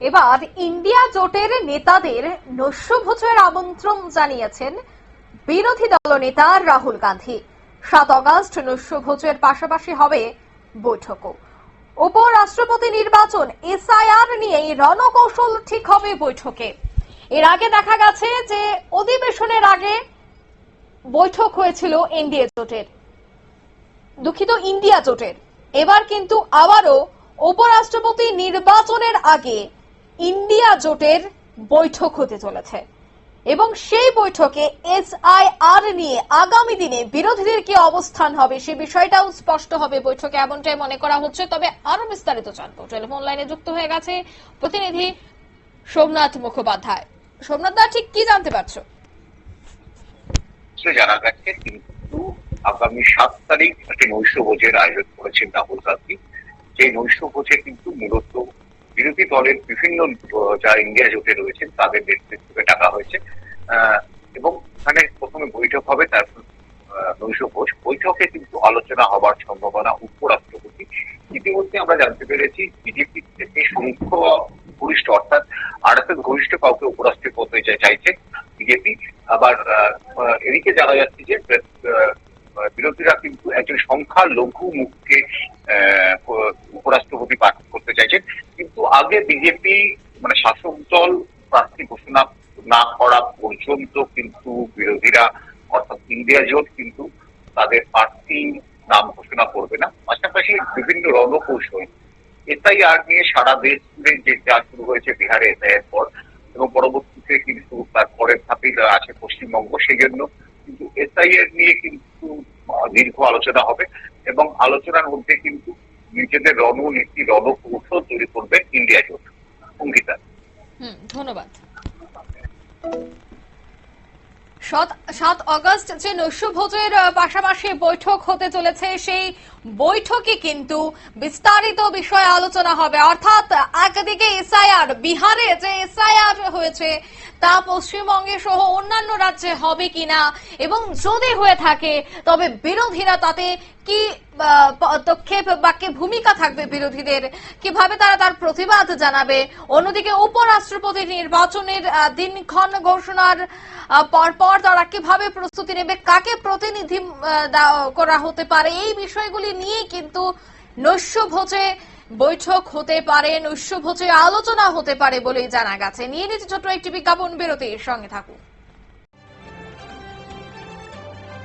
এবার ইন্ডিয়া জোটের নেতাদের নস্যভোজের আমন্ত্রণ জানিয়েছেন বিরোধী দলনেতা রাহুল গান্ধী। সাত অগস্ট নস্যভোজের পাশাপাশি হবে বৈঠকও। উপরাষ্ট্রপতি নির্বাচন এসআইআর নিয়ে রণকৌশল ঠিক হবে বৈঠকে। এর আগে দেখা গেছে যে অধিবেশনের আগে বৈঠক হয়েছিল এনডিএ জোটের। দুঃখিত, ইন্ডিয়া জোটের। এবার কিন্তু আবারও উপরাষ্ট্রপতি নির্বাচনের আগে ইন্ডিয়া জোটের বৈঠক হতে চলেছে। এবং সেই বৈঠকে এসআইআর নিয়ে আগামী দিনে বিরোধীদের কি অবস্থান হবে সে বিষয়টাও স্পষ্ট হবে বৈঠকে। এমনটাই মনে করা হচ্ছে। তবে আরও বিস্তারিত জানব। টেলিফোন লাইনে যুক্ত হয়ে গেছে প্রতিনিধি সোমনাথ মুখোপাধ্যায়। সোমনাথ দা, ঠিক কি জানতে পারছ? জানা গেছে কিন্তু আগামী সাত তারিখ একটি নৈশ ভোজের আয়োজন করেছেন রাহুল গান্ধী। সেই নৈশ ভোজে কিন্তু মূলত বিরোধী দলের বিভিন্ন যারা ইন্ডিয়া জোটে রয়েছেন, তাদের নেতৃত্বে ডাকা হয়েছে। এবং এখানে প্রথমে বৈঠক হবে, তারপর নৈশ ভোজ বৈঠকে কিন্তু আলোচনা হবার সম্ভাবনা উপরাষ্ট্রপতি। ইতিমধ্যে আমরা জানতে পেরেছি, বিজেপি থেকে সংখ্য গরিষ্ঠ অর্থাৎ আরএসএস ঘনিষ্ঠ কাউকে উপরাষ্ট্রপতি চাইছে বিজেপি। আবার এদিকে জানা যাচ্ছে যে বিরোধীরা কিন্তু একজন সংখ্যা লঘু মুখকে আগে বিজেপি মানে শাসক দল প্রার্থী ঘোষণা না করা পর্যন্ত কিন্তু বিরোধীরা, অর্থাৎ ইন্ডিয়া জোট কিন্তু তাদের প্রার্থী নাম ঘোষণা করবে না। পাশাপাশি বিভিন্ন রণকৌশল, এটাই আর নিয়ে সারা দেশ জুড়ে যে যা শুরু হয়েছে বিহারে এসআইআর পর, এবং পরবর্তীতে কিন্তু তার পরের ধাপে আছে পশ্চিমবঙ্গ সেই জন্য কিন্তু এসআইআর নিয়ে কিন্তু দীর্ঘ আলোচনা হবে, এবং আলোচনার মধ্যে কিন্তু নিজেদের রণনীতি, রণকৌশল তৈরি সাত- অগস্ট যে নৈশভোজের ভোজের পাশাপাশি বৈঠক হতে চলেছে, সেই বৈঠকে কিন্তু বিস্তারিত বিষয়ে আলোচনা হবে। অর্থাৎ একদিকে এসআইআর, বিহারে যে এসআইআর হয়েছে তা পশ্চিমবঙ্গে সহ অন্যান্য রাজ্যে হবে কিনা এবং যদি হয়ে থাকে, তবে বিরোধীরা তাতে কি পদক্ষেপ বা কি ভূমিকা থাকবে বিরোধীদের? কীভাবে তারা তার প্রতিবাদ জানাবে? অন্যদিকে উপরাষ্ট্রপতি নির্বাচনের দিনক্ষণ ঘোষণার পরপর তারা কীভাবে প্রস্তুতি নেবে, কাকে প্রতিনিধি করা হতে পারে, এই বিষয়গুলি নিয়ে কিন্তু নৈশ ভোজে বৈঠক হতে পারে নৈশভোজে আলোচনা হতে পারে বলেই জানা গেছে। নিয়ে নিচ্ছে ছোট্ট একটি বিজ্ঞাপন বেরোতে সঙ্গে থাকুন।